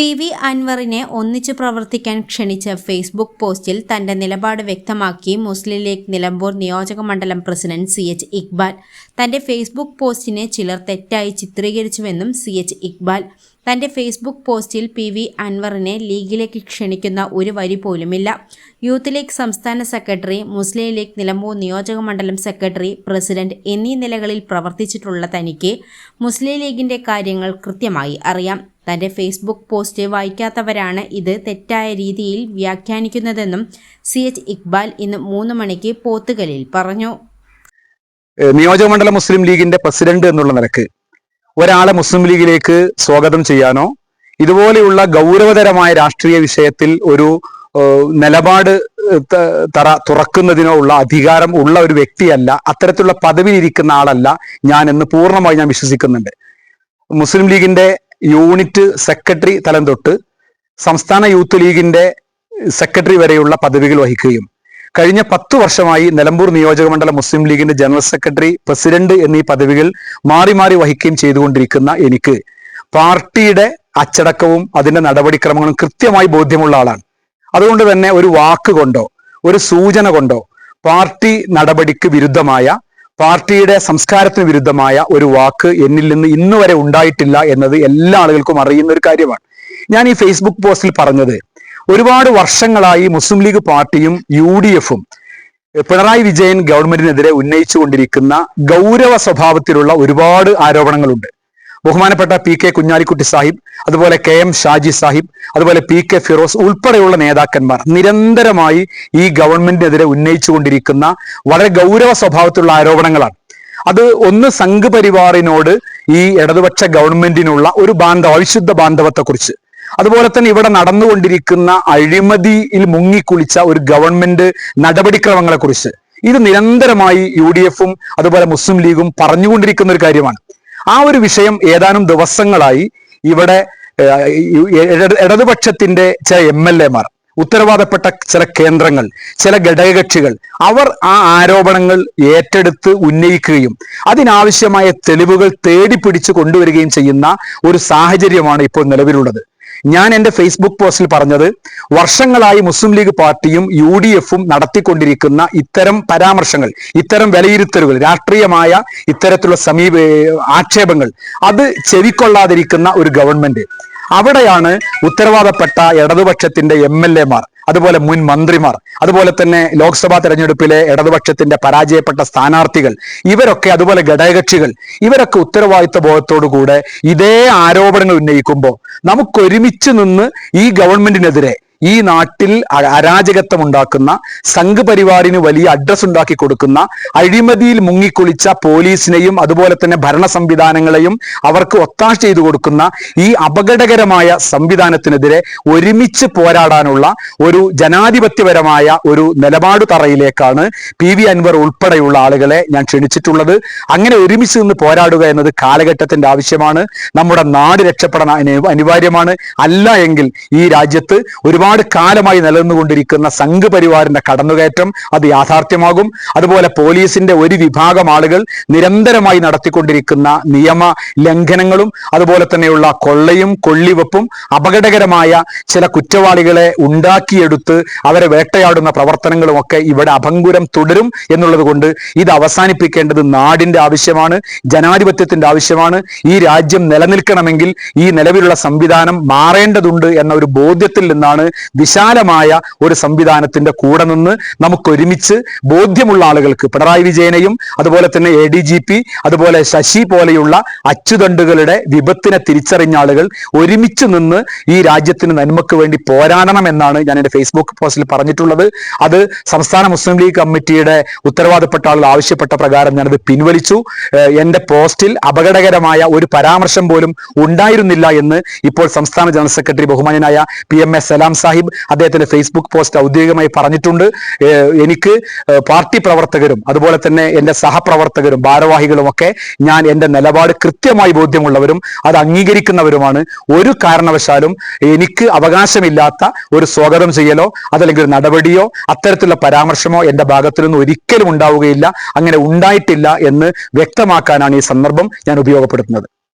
P V അൻവറിനെ ഒന്നിച്ചു പ്രവർത്തിക്കാൻ ക്ഷണിച്ച ഫേസ്ബുക്ക് പോസ്റ്റിൽ തന്റെ നിലപാട് വ്യക്തമാക്കി മുസ്ലിം ലീഗ് നിലമ്പൂർ നിയോജക മണ്ഡലം പ്രസിഡന്റ് സി എച്ച് ഇക്ബാൽ. തന്റെ ഫേസ്ബുക്ക് പോസ്റ്റിനെ ചിലർ തെറ്റായി ചിത്രീകരിച്ചുവെന്നും സി എച്ച് ഇക്ബാൽ. തന്റെ ഫേസ്ബുക്ക് പോസ്റ്റിൽ പി വി അൻവറിനെ ലീഗിലേക്ക് ക്ഷണിക്കുന്ന ഒരു വരി പോലുമില്ല. യൂത്ത് ലീഗ് സംസ്ഥാന സെക്രട്ടറി മുസ്ലിം ലീഗ് നിലമ്പൂർ നിയോജക മണ്ഡലം സെക്രട്ടറി പ്രസിഡന്റ് എന്നീ നിലകളിൽ പ്രവർത്തിച്ചിട്ടുള്ള തനിക്ക് മുസ്ലിം ലീഗിന്റെ കാര്യങ്ങൾ കൃത്യമായി അറിയാം. തന്റെ ഫേസ്ബുക്ക് പോസ്റ്റ് വായിക്കാത്തവരാണ് ഇത് തെറ്റായ രീതിയിൽ വ്യാഖ്യാനിക്കുന്നതെന്നും സി എച്ച് ഇക്ബാൽ ഇന്ന് മൂന്ന് മണിക്ക് പോത്തുകലിൽ പറഞ്ഞു. നിയോജകമണ്ഡല മുസ്ലിം ലീഗിന്റെ പ്രസിഡന്റ് എന്നുള്ള നിരക്ക് ഒരാളെ മുസ്ലിം ലീഗിലേക്ക് സ്വാഗതം ചെയ്യാനോ ഇതുപോലെയുള്ള ഗൗരവതരമായ രാഷ്ട്രീയ വിഷയത്തിൽ ഒരു നിലപാട് തറ തുറക്കുന്നതിനോ ഉള്ള അധികാരം ഉള്ള ഒരു വ്യക്തിയല്ല അത്തരത്തിലുള്ള പദവിയിലിരിക്കുന്ന ആളല്ല ഞാൻ എന്ന് പൂർണമായി ഞാൻ വിശ്വസിക്കുന്നുണ്ട്. മുസ്ലിം ലീഗിന്റെ യൂണിറ്റ് സെക്രട്ടറി തലം തൊട്ട് സംസ്ഥാന യൂത്ത് ലീഗിന്റെ സെക്രട്ടറി വരെയുള്ള പദവികൾ വഹിക്കുകയും കഴിഞ്ഞ പത്തു വർഷമായി നിലമ്പൂർ നിയോജകമണ്ഡലം മുസ്ലിം ലീഗിന്റെ ജനറൽ സെക്രട്ടറി പ്രസിഡന്റ് എന്നീ പദവികൾ മാറി മാറി വഹിക്കുകയും ചെയ്തുകൊണ്ടിരിക്കുന്ന എനിക്ക് പാർട്ടിയുടെ അച്ചടക്കവും അതിന്റെ നടപടിക്രമങ്ങളും കൃത്യമായി ബോധ്യമുള്ള ആളാണ്. അതുകൊണ്ട് തന്നെ ഒരു വാക്ക് കൊണ്ടോ ഒരു സൂചന കൊണ്ടോ പാർട്ടി നടപടിക്ക് വിരുദ്ധമായ പാർട്ടിയുടെ സംസ്കാരത്തിന് വിരുദ്ധമായ ഒരു വാക്ക് എന്നിൽ നിന്ന് ഇന്ന് വരെ ഉണ്ടായിട്ടില്ല എന്നത് എല്ലാ ആളുകൾക്കും അറിയുന്ന ഒരു കാര്യമാണ്. ഞാൻ ഈ ഫേസ്ബുക്ക് പോസ്റ്റിൽ പറഞ്ഞത് ഒരുപാട് വർഷങ്ങളായി മുസ്ലിം ലീഗ് പാർട്ടിയും യു ഡി എഫും പിണറായി വിജയൻ ഗവൺമെന്റിനെതിരെ ഉന്നയിച്ചുകൊണ്ടിരിക്കുന്ന ഗൗരവ സ്വഭാവത്തിലുള്ള ഒരുപാട് ആരോപണങ്ങളുണ്ട്. ബഹുമാനപ്പെട്ട പി കെ കുഞ്ഞാലിക്കുട്ടി സാഹിബ് അതുപോലെ കെ എം ഷാജി സാഹിബ് അതുപോലെ പി കെ ഫിറോസ് ഉൾപ്പെടെയുള്ള നേതാക്കന്മാർ നിരന്തരമായി ഈ ഗവൺമെന്റിനെതിരെ ഉന്നയിച്ചുകൊണ്ടിരിക്കുന്ന വളരെ ഗൗരവ സ്വഭാവത്തിലുള്ള ആരോപണങ്ങളാണ്. അത് ഒന്ന് സംഘ് പരിവാറിനോട് ഈ ഇടതുപക്ഷ ഗവൺമെന്റിനുള്ള ഒരു ബാന്ധവ അവിശുദ്ധ ബാന്ധവത്തെക്കുറിച്ച്. അതുപോലെ തന്നെ ഇവിടെ നടന്നുകൊണ്ടിരിക്കുന്ന അഴിമതിയിൽ മുങ്ങിക്കുളിച്ച ഒരു ഗവൺമെന്റ് നടപടിക്രമങ്ങളെക്കുറിച്ച്. ഇത് നിരന്തരമായി യു ഡി എഫും അതുപോലെ മുസ്ലിം ലീഗും പറഞ്ഞുകൊണ്ടിരിക്കുന്ന ഒരു കാര്യമാണ്. ആ ഒരു വിഷയം ഏതാനും ദിവസങ്ങളായി ഇവിടെ ഇടതുപക്ഷത്തിന്റെ ചില എം എൽ എമാർ ഉത്തരവാദപ്പെട്ട ചില കേന്ദ്രങ്ങൾ ചില ഘടകകക്ഷികൾ അവർ ആ ആരോപണങ്ങൾ ഏറ്റെടുത്ത് ഉന്നയിക്കുകയും അതിനാവശ്യമായ തെളിവുകൾ തേടിപ്പിടിച്ച് കൊണ്ടുവരികയും ചെയ്യുന്ന ഒരു സാഹചര്യമാണ് ഇപ്പോൾ നിലവിലുള്ളത്. ഞാൻ എന്റെ ഫേസ്ബുക്ക് പോസ്റ്റിൽ പറഞ്ഞത് വർഷങ്ങളായി മുസ്ലിം ലീഗ് പാർട്ടിയും യു ഡി എഫും നടത്തിക്കൊണ്ടിരിക്കുന്ന ഇത്തരം പരാമർശങ്ങൾ ഇത്തരം വിലയിരുത്തലുകൾ രാഷ്ട്രീയമായ ഇത്തരത്തിലുള്ള സമീപ ആക്ഷേപങ്ങൾ അത് ചെവിക്കൊള്ളാതിരിക്കുന്ന ഒരു ഗവൺമെന്റ്. അവിടെയാണ് ഉത്തരവാദപ്പെട്ട ഇടതുപക്ഷത്തിന്റെ എം എൽ അതുപോലെ മുൻ മന്ത്രിമാർ അതുപോലെ തന്നെ ലോക്സഭാ തെരഞ്ഞെടുപ്പിലെ ഇടതുപക്ഷത്തിന്റെ പരാജയപ്പെട്ട സ്ഥാനാർത്ഥികൾ ഇവരൊക്കെ അതുപോലെ ഘടകകക്ഷികൾ ഇവരൊക്കെ ഉത്തരവാദിത്വ ബോധത്തോടുകൂടെ ഇതേ ആരോപണങ്ങൾ ഉന്നയിക്കുമ്പോൾ നമുക്ക് ഒരുമിച്ച് നിന്ന് ഈ ഗവൺമെന്റിനെതിരെ ഈ നാട്ടിൽ അരാജകത്വം ഉണ്ടാക്കുന്ന സംഘ് പരിവാറിന് വലിയ അഡ്രസ് ഉണ്ടാക്കി കൊടുക്കുന്ന അഴിമതിയിൽ മുങ്ങിക്കുളിച്ച പോലീസിനെയും അതുപോലെ തന്നെ ഭരണ സംവിധാനങ്ങളെയും അവർക്ക് ഒത്താശ ചെയ്തു കൊടുക്കുന്ന ഈ അപകടകരമായ സംവിധാനത്തിനെതിരെ ഒരുമിച്ച് പോരാടാനുള്ള ഒരു ജനാധിപത്യപരമായ ഒരു നിലപാട് തറയിലേക്കാണ് പി വി അൻവർ ഉൾപ്പെടെയുള്ള ആളുകളെ ഞാൻ ക്ഷണിച്ചിട്ടുള്ളത്. അങ്ങനെ ഒരുമിച്ച് നിന്ന് പോരാടുക എന്നത് കാലഘട്ടത്തിന്റെ ആവശ്യമാണ്. നമ്മുടെ നാട് രക്ഷപ്പെടാൻ അനിവാര്യമാണ്. അല്ല എങ്കിൽ ഈ രാജ്യത്ത് ഒരുപാട് കാലമായി നിലനിന്നുകൊണ്ടിരിക്കുന്ന സംഘ് പരിവാറിന്റെ കടന്നുകയറ്റം അത് യാഥാർത്ഥ്യമാകും. അതുപോലെ പോലീസിന്റെ ഒരു വിഭാഗം ആളുകൾ നിരന്തരമായി നടത്തിക്കൊണ്ടിരിക്കുന്ന നിയമ ലംഘനങ്ങളും അതുപോലെ തന്നെയുള്ള കൊള്ളയും കൊള്ളിവെപ്പും അപകടകരമായ ചില കുറ്റവാളികളെ ഉണ്ടാക്കിയെടുത്ത് അവരെ വേട്ടയാടുന്ന പ്രവർത്തനങ്ങളും ഒക്കെ ഇവിടെ അഭംഗുരം തുടരും എന്നുള്ളത് കൊണ്ട് ഇത് അവസാനിപ്പിക്കേണ്ടത് നാടിന്റെ ആവശ്യമാണ് ജനാധിപത്യത്തിന്റെ ആവശ്യമാണ്. ഈ രാജ്യം നിലനിൽക്കണമെങ്കിൽ ഈ നിലവിലുള്ള സംവിധാനം മാറേണ്ടതുണ്ട് എന്ന ഒരു ബോധ്യത്തിൽ നിന്നാണ് വിശാലമായ ഒരു സംവിധാനത്തിന്റെ കൂടെ നിന്ന് നമുക്ക് ഒരുമിച്ച് ബോധ്യമുള്ള ആളുകൾക്ക് പിണറായി വിജയനെയും അതുപോലെ തന്നെ എ ഡി ജി പി അതുപോലെ ശശി പോലെയുള്ള അച്ചുതണ്ടുകളുടെ വിപത്തിനെ തിരിച്ചറിഞ്ഞ ആളുകൾ ഒരുമിച്ച് നിന്ന് ഈ രാജ്യത്തിന് നന്മക്ക് വേണ്ടി പോരാടണം എന്നാണ് ഞാൻ എന്റെ ഫേസ്ബുക്ക് പോസ്റ്റിൽ പറഞ്ഞിട്ടുള്ളത്. അത് സംസ്ഥാന മുസ്ലിം ലീഗ് കമ്മിറ്റിയുടെ ഉത്തരവാദപ്പെട്ട ആളുകൾ ആവശ്യപ്പെട്ട പ്രകാരം ഞാനത് പിൻവലിച്ചു. എന്റെ പോസ്റ്റിൽ അപകടകരമായ ഒരു പരാമർശം പോലും ഉണ്ടായിരുന്നില്ല എന്ന് ഇപ്പോൾ സംസ്ഥാന ജനറൽ സെക്രട്ടറി ബഹുമാനായ പി എം എസ് സലാം സാഹിബ് അദ്ദേഹത്തിന്റെ ഫേസ്ബുക്ക് പോസ്റ്റ് ഔദ്യോഗികമായി പറഞ്ഞിട്ടുണ്ട്. എനിക്ക് പാർട്ടി പ്രവർത്തകരും അതുപോലെ തന്നെ എന്റെ സഹപ്രവർത്തകരും ഭാരവാഹികളും ഒക്കെ ഞാൻ എന്റെ നിലപാട് കൃത്യമായി ബോധ്യമുള്ളവരും അത് അംഗീകരിക്കുന്നവരുമാണ്. ഒരു കാരണവശാലും എനിക്ക് അവകാശമില്ലാത്ത ഒരു സ്വാഗതം ചെയ്യലോ അതല്ലെങ്കിൽ ഒരു നടപടിയോ അത്തരത്തിലുള്ള പരാമർശമോ എന്റെ ഭാഗത്തു നിന്ന് ഒരിക്കലും ഉണ്ടാവുകയില്ല. അങ്ങനെ ഉണ്ടായിട്ടില്ല എന്ന് വ്യക്തമാക്കാനാണ് ഈ സന്ദർഭം ഞാൻ ഉപയോഗപ്പെടുത്തുന്നത്.